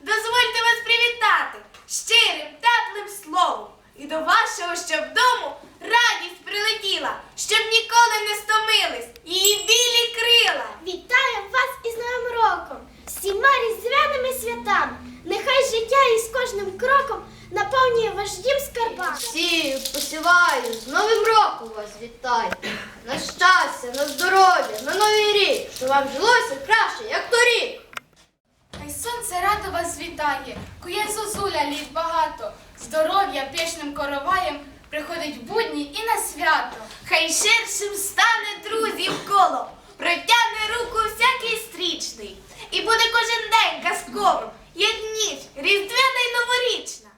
дозвольте вас привітати щирим, теплим словом. І до вашого щоб дому радість прилетіла, щоб ніколи не стомились її білі крила. Вітаю вас із Новим роком, всіма різдвяними святами. Нехай життя із кожним кроком наповнює ваш дім скарбами. Всі посіваю, з Новим роком вас вітаю. На щастя, на здоров'я, на новий рік, щоб вам жилося краще, літ багато, здоров'я пишним короваєм приходить будні і на свято. Хай ширшим стане друзів коло, протягне руку всякий стрічний. І буде кожен день казковим, як ніч, різдвяна й новорічна.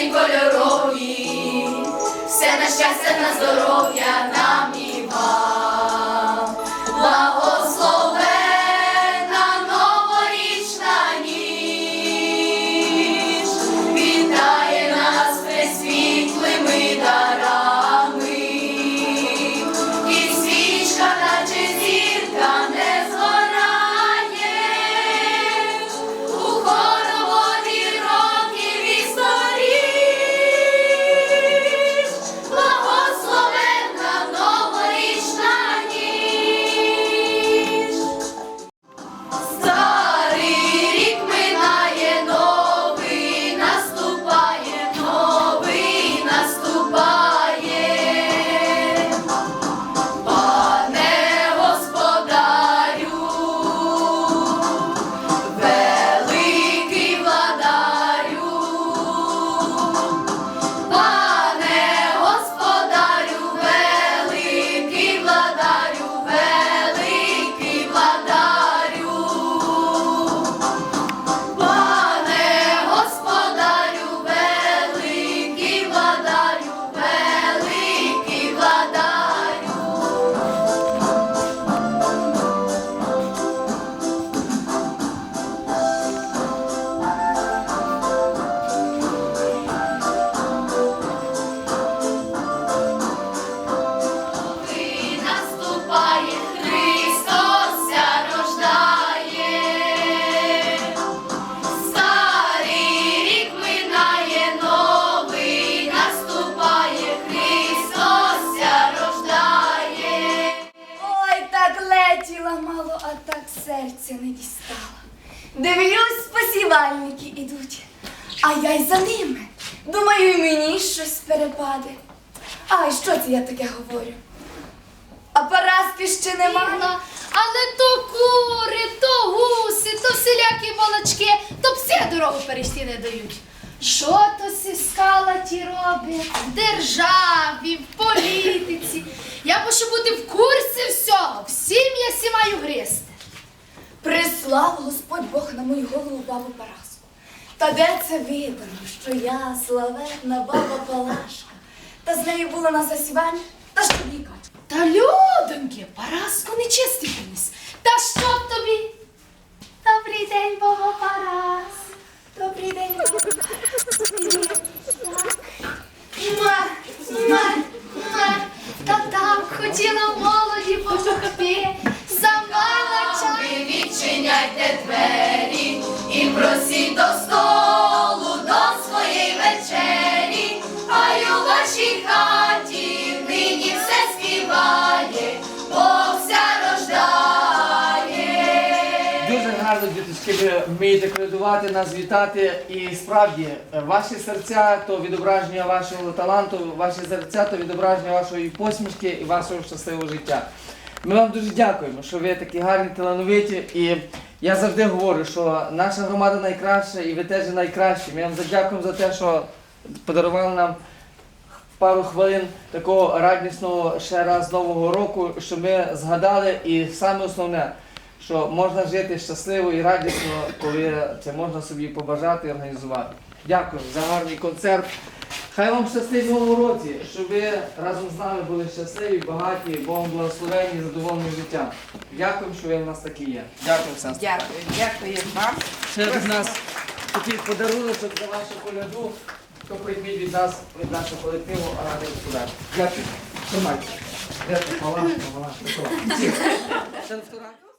Сни кольорові, все на щастя, на здоров'я нам і вам. А так серця не дістала. Дивлюсь, спасівальники ідуть, а я й за ними. Думаю, і мені щось перепаде. Ай, що це я таке говорю? А Параски ще нема. Але то кури, то гуси, то всілякі молочки, то пси дорогу перейти не дають. Що то сіскала ті робить в державі, в політиці. Я мушу бути в курсі всього, всім я сі маю гризти. Прислав Господь Бог на мою голову бабу Параску. Та де це видно, що я славетна баба Палашка? Та з нею була на засіванні, та що віка. Та людоньки, Параску нечистий приніс. Та що б тобі? Добрий день, баба Парас. Добрий день, баба. Муа, муа, муа. Та так хотіла молоді помогти, замала чай. Відчиняйте двері і просіть до столу до своєї вечері, вмієте колядувати, нас вітати. І справді, е, ваші серця то відображення вашого таланту, ваші серця то відображення вашої посмішки і вашого щасливого життя. Ми вам дуже дякуємо, що ви такі гарні, талановиті. І я завжди говорю, що наша громада найкраща і ви теж найкращі. Ми вам задякуємо за те, що подарували нам пару хвилин такого радісного ще раз нового року, що ми згадали, і саме основне, що можна жити щасливо і радісно, коли це можна собі побажати і організувати. Дякую за гарний концерт. Хай вам щастить в новому році, щоб ви разом з нами були щасливі, багаті, Богом благословені, задоволені життям. Дякую, що ви в нас такі є. Дякую, сестра. Дякую, дякую вам. Ще від нас такий подарунок за вашу коляду, то прийміть від нас, від нашого колективу, а ради господарства. Дякую. Тримайте. Дякую, мала, мала. Це ресторан.